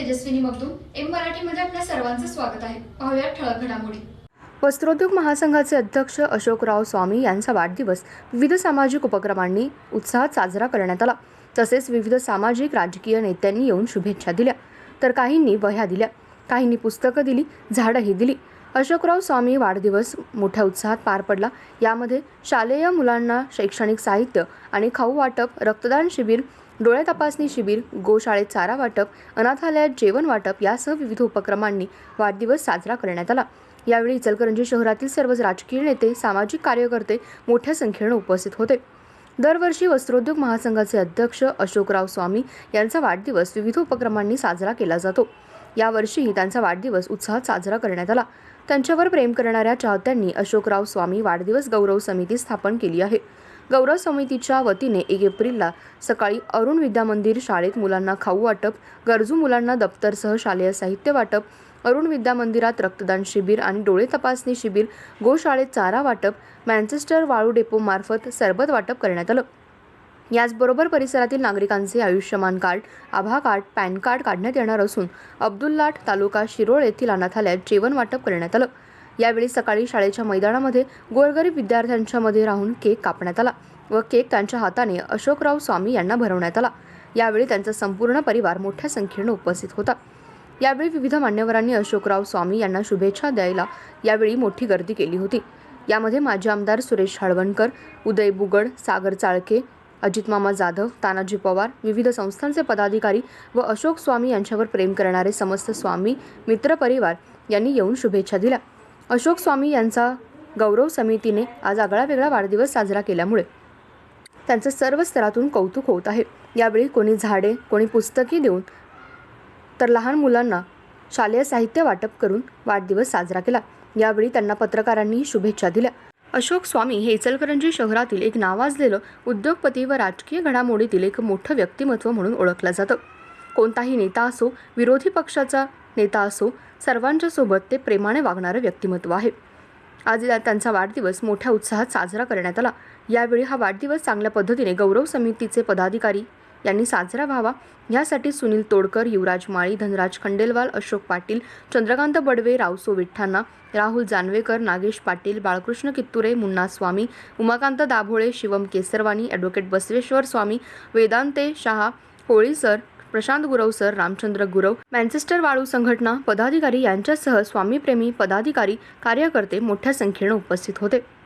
Tejaswini Magdum M मराठीमध्ये आपल्या सर्वांचं स्वागत आहे. पाहूया ठळक घडामोडी. वस्त्रोद्योग महासंघाचे अध्यक्ष अशोकराव स्वामी यांचा वाढदिवस. विविध सामाजिक उपक्रमांनी उत्साहात साजरा करण्यात आला. तसेच विविध सामाजिक राजकीय नेत्यांनी येऊन शुभेच्छा दिल्या. तर काहींनी वह्या दिल्या. काहींनी पुस्तकं दिली झाडंही दिली. अशोकराव स्वामी वाढदिवस मोठ्या उत्साहात पार पडला. यामध्ये शालेय मुलांना शैक्षणिक साहित्य आणि खाऊ वाटप रक्तदान शिबिर डोळ्या तपासणी शिबिर गोशाळेत चारा वाटप अनाथालयात जेवण वाटप यासह विविध उपक्रमांनी वाढदिवस साजरा करण्यात आला. यावेळी इचलकरंजी शहरातील सर्वच राजकीय नेते सामाजिक कार्यकर्ते मोठ्या संख्येनं उपस्थित होते. दरवर्षी वस्त्रोद्योग महासंघाचे अध्यक्ष अशोकराव स्वामी यांचा वाढदिवस विविध उपक्रमांनी साजरा केला जातो. यावर्षीही त्यांचा वाढदिवस उत्साहात साजरा करण्यात आला. त्यांच्यावर प्रेम करणाऱ्या चाहत्यांनी अशोकराव स्वामी वाढदिवस गौरव समिती स्थापन केली आहे. गौरव समितीच्या वतीने एक एप्रिलला सकाळी अरुण विद्या मंदिर शाळेत मुलांना खाऊ वाटप गरजू मुलांना दप्तरसह शालेय साहित्य वाटप अरुण विद्या मंदिरात रक्तदान शिबिर आणि डोळे तपासणी शिबिर गोशाळेत चारा वाटप मॅन्चेस्टर वाळू डेपो मार्फत सरबत वाटप करण्यात आलं. याचबरोबर परिसरातील नागरिकांचे Ayushman card Abha card PAN card काढण्यात येणार असून अब्दुल्लाट तालुका शिरोळ येथील अनाथालयात जेवण वाटप करण्यात आलं. यावेळी सकाळी शाळेच्या मैदानामध्ये गोरगरीब विद्यार्थ्यांच्या मध्ये राहून केक कापण्यात आला व केक त्यांच्या हाताने अशोकराव स्वामी यांना भरवण्यात आला. यावेळी त्यांचा संपूर्ण परिवार मोठ्या संख्येनं उपस्थित होता. यावेळी विविध मान्यवरांनी अशोकराव स्वामी यांना शुभेच्छा द्यायला यावेळी मोठी गर्दी केली होती. यामध्ये माजी आमदार सुरेश हळवणकर उदय बुगड सागर चाळके अजितमामा जाधव तानाजी पवार विविध संस्थांचे पदाधिकारी व अशोक स्वामी यांच्यावर प्रेम करणारे समस्त स्वामी मित्रपरिवार यांनी येऊन शुभेच्छा दिल्या. अशोक स्वामी यांचा गौरव समितीने आज आगळा वेगळा वाढदिवस साजरा केल्यामुळे त्यांचं सर्व स्तरातून कौतुक होत आहे. यावेळी कोणी झाडे कोणी पुस्तके देऊन तर लहान मुलांना शालेय साहित्य वाटप करून वाढदिवस साजरा केला. यावेळी त्यांना पत्रकारांनी शुभेच्छा दिल्या. अशोक स्वामी हे इचलकरंजी शहरातील एक नावाजलेलं उद्योगपती व राजकीय घडामोडीतील एक मोठं व्यक्तिमत्व म्हणून ओळखलं जातं. कोणताही नेता असो विरोधी पक्षाचा नेता असो सर्वांच्या सोबत ते प्रेमाने वागणारं व्यक्तिमत्व आहे. आज या- त्यांचा वाढदिवस मोठ्या उत्साहात साजरा करण्यात आला. यावेळी हा वाढदिवस चांगल्या पद्धतीने गौरव समितीचे पदाधिकारी यांनी साजरा व्हावा. यासाठी Sunil Todkar Yuvraj Mali Dhanraj Khandelwal Ashok Patil Chandrakant Badve Raoso विठ्ठांना Rahul Janvekar Nagesh Patil Balkrishna Kitture Munna Swami Umakant Dabhole Shivam Kesarwani advocate Basaveshwar Swami Vedante Shah Holi sir Prashant Gurav sir Ramchandra Gurav Manchester वाळू संघटना पदाधिकारी यांच्यासह स्वामीप्रेमी पदाधिकारी कार्यकर्ते मोठ्या संख्येने उपस्थित होते.